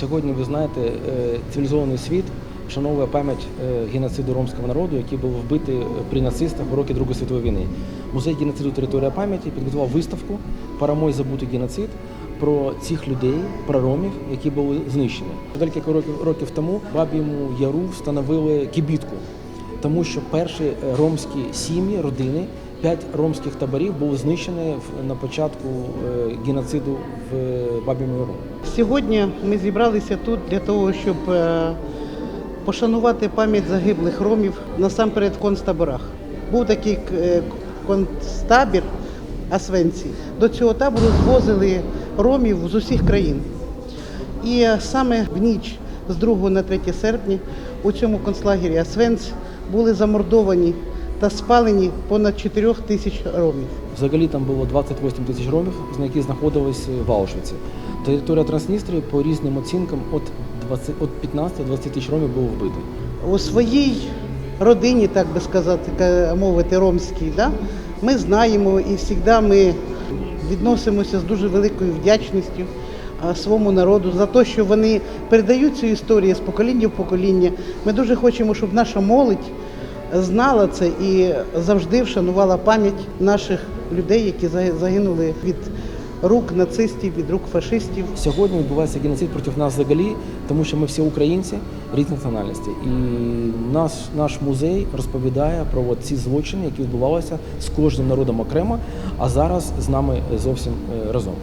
Сьогодні ви знаєте, е, цивілізований світ вшановує пам'ять е, геноциду ромського народу, який був вбитий при нацистах в роки Другої світової війни. Музей геноциду територія пам'яті підготував виставку Парамой забутий геноцид про цих людей, про ромів, які були знищені. Декілька років років тому в Баб'єму Яру встановили кібітку, тому що перші е, ромські сім'ї, родини. П'ять ромських таборів були знищені на початку е, геноциду в Баб'єму Яру. Сьогодні ми зібралися тут для того, щоб е, пошанувати пам'ять загиблих ромів насамперед в концтаборах. Був такий е, концтабір Освенцій. До цього табору звозили ромів з усіх країн. І е, саме в ніч з 2 на 3 серпня у цьому концлагері Освенц були замордовані та спалені понад 4 тисяч ромів. Взагалі там було 28 тисяч ромів, з яких знаходились в Аушвіці. Територія Трансністрії по різним оцінкам від 20 від 15 до 20 тисяч ромів було вбито. у своїй родині, так би сказати, мовити, ромській, да? ми знаємо і завжди ми відносимося з дуже великою вдячністю своєму народу за те, що вони передають цю історію з покоління в покоління. Ми дуже хочемо, щоб наша молодь знала це і завжди вшанувала пам'ять наших людей, які загинули від рук нацистів, від рук фашистів. Сьогодні відбувається геноцид проти нас взагалі, тому що ми всі українці різних національностей. І наш, наш музей розповідає про от ці злочини, які відбувалися з кожним народом окремо, а зараз з нами зовсім е, разом.